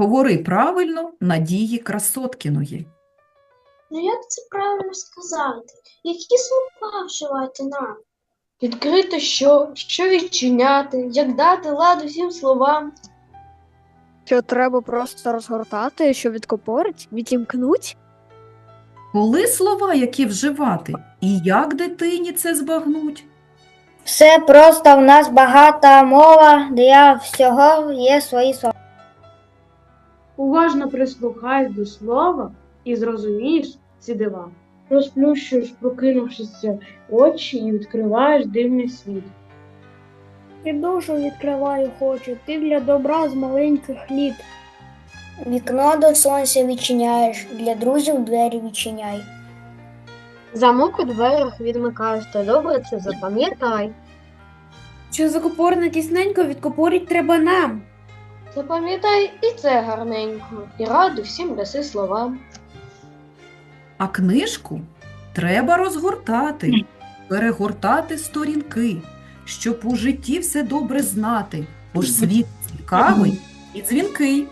Говори правильно Надії Красоткіної. Ну як це правильно сказати? Які слова вживати нам? Відкрити що, що відчиняти, як дати ладу всім словам. Що треба просто розгортати, що відкопорить, відімкнуть? Коли слова які вживати? І як дитині це збагнуть? Все просто в нас багата мова, де для всього є свої слова. Уважно прислухайся до слова і зрозумієш ці дива. Розплющуєш, прокинувшися очі і відкриваєш дивний світ. Ти душу відкриваю хочу, ти для добра з маленьких літ. Вікно до сонця відчиняєш, для друзів двері відчиняй. Замок у дверях відмикаєш, та добре це запам'ятай. Що закопорне тісненько відкопорить треба нам. Запам'ятай і це гарненько, і раду всім даси словам. А книжку треба розгортати, перегортати сторінки, щоб у житті все добре знати, бо ж світ цікавий і дзвінкий.